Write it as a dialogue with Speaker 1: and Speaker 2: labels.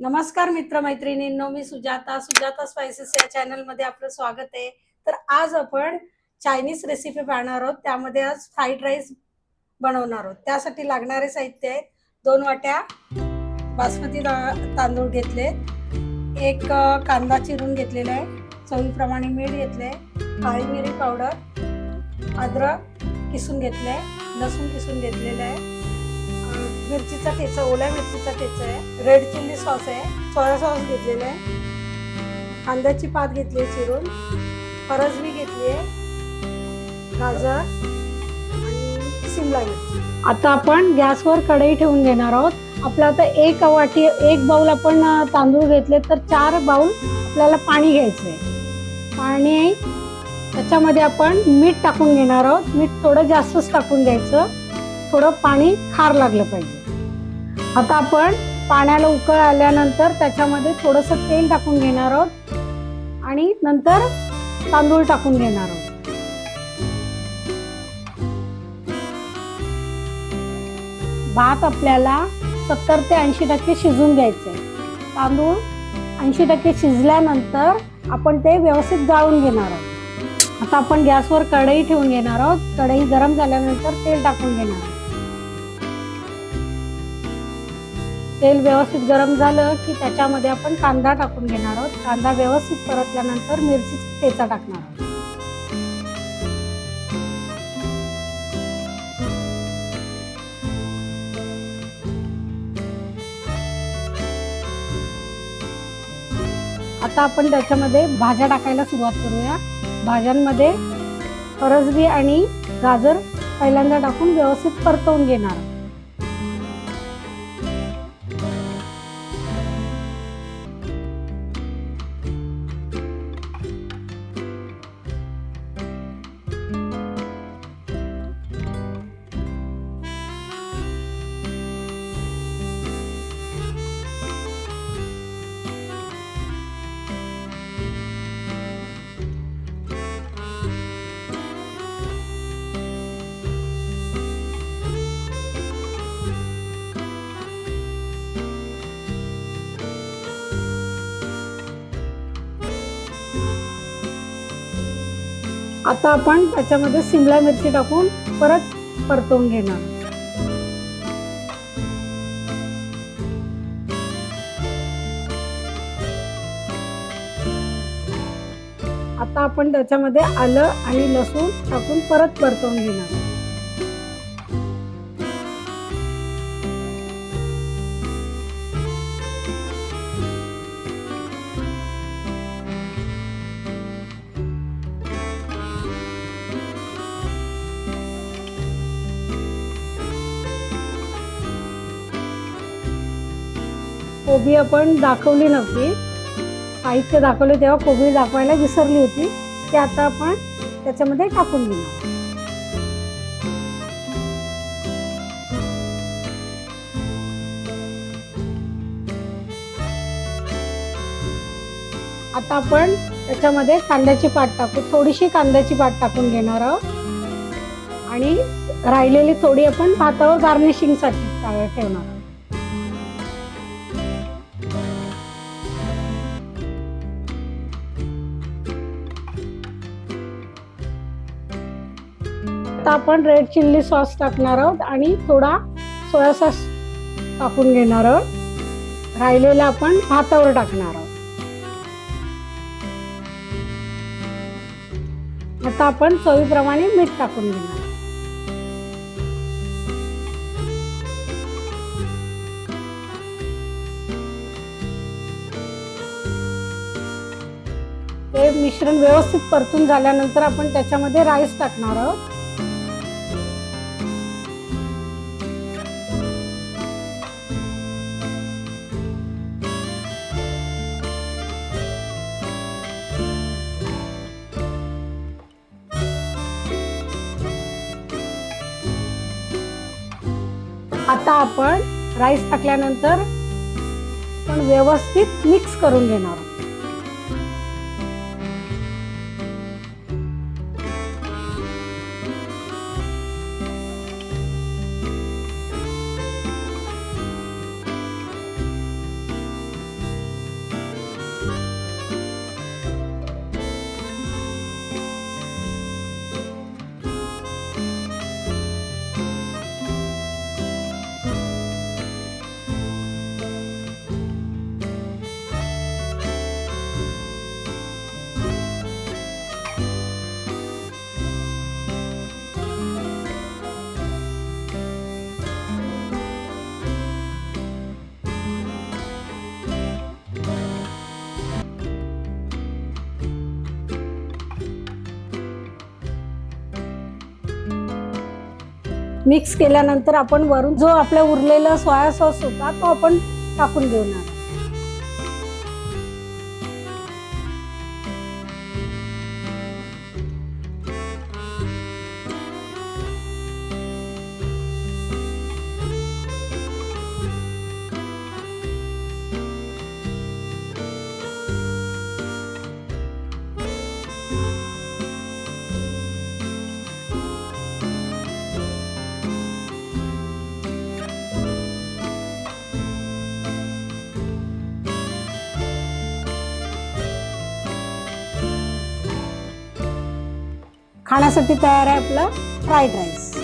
Speaker 1: नमस्कार मित्र मैत्रिणींनो मी सुजाता. सुजाता स्पायसेस या चॅनलमध्ये आपलं स्वागत आहे. तर आज आपण चायनीज रेसिपी पाहणार आहोत. त्यामध्ये आज फ्राईड राईस बनवणार आहोत. त्यासाठी लागणारे साहित्य आहेत दोन वाट्या बासमती तांदूळ घेतले. एक कांदा चिरून घेतलेला आहे. चवीप्रमाणे मीठ घेतले काळी मिरी पावडर अद्रक किसून घेतले लसूण किसून घेतलेलं आहे. मिरचीचा ठेचा ओल्या मिरचीचा ठेचा आहे. रेड चिल्ली सॉस आहे. सोया सॉस घेतलेला आहे. कांद्याची पात घेतली आहे चिरून. फरसबी घेतली आहे. गाजर आणि शिमला मिरची. आता आपण गॅसवर कढई ठेवून घेणार आहोत. आपलं आता एक वाटी एक बाउल आपण तांदूळ घेतले तर चार बाऊल आपल्याला पाणी घ्यायचं आहे पाणी त्याच्यामध्ये आपण मीठ टाकून घेणार आहोत. मीठ थोडं जास्तच टाकून घ्यायचं. थोडं पाणी खार लागलं पाहिजे. आता आपण पाण्याला उकळ आल्यानंतर त्याच्यामध्ये थोडंसं तेल टाकून घेणार आहोत. आणि नंतर तांदूळ टाकून घेणार आहोत. भात आपल्याला सत्तर ते ऐंशी टक्के शिजून घ्यायचे तांदूळ ऐंशी टक्के शिजल्यानंतर आपण ते व्यवस्थित गाळून घेणार आहोत. आता आपण गॅसवर कढई ठेवून घेणार आहोत. कढई गरम झाल्यानंतर तेल टाकून घेणार आहोत. तेल व्यवस्थित गरम झालं की त्याच्यामध्ये आपण कांदा टाकून घेणार आहोत. कांदा व्यवस्थित परतल्यानंतर मिरची ठेचा टाकणार आहोत. आता आपण त्याच्यामध्ये भाज्या टाकायला सुरुवात करूया. भाज्यांमध्ये फरसबी आणि गाजर पहिल्यांदा टाकून व्यवस्थित परतवून घेणार आता आपण त्याच्यामध्ये शिमला मिरची टाकून परत परतवून घेणार. आता आपण त्याच्यामध्ये आलं आणि लसूण टाकून परत परतवून घेणार. कोबी आपण दाखवली नव्हती. साहित्य दाखवले तेव्हा कोबी दाखवायला विसरली होती. ते आता आपण त्याच्यामध्ये टाकून घेणार आता आपण त्याच्यामध्ये कांद्याची पात टाकू. थोडीशी कांद्याची पात टाकून घेणार आहोत. आणि राहिलेली थोडी आपण भातावर गार्निशिंगसाठी ठेवणार आहोत. आता आपण रेड चिल्ली सॉस टाकणार आहोत आणि थोडा सोया सॉस टाकून घेणार आहोत. राहिलेला आपण भातावर टाकणार आहोत. आता आपण चवीप्रमाणे मीठ टाकून घेणार मिश्रण व्यवस्थित परतून झाल्यानंतर आपण त्याच्यामध्ये राईस टाकणार आहोत आता आपण राईस टाकल्यानंतर पण व्यवस्थित मिक्स करून घेणार आहोत. मिक्स केल्यानंतर आपण वरून जो आपला उरलेला सोया सॉस होता तो आपण टाकून घेणार खाण्यासाठी तयार आहे आपला फ्राईड राईस.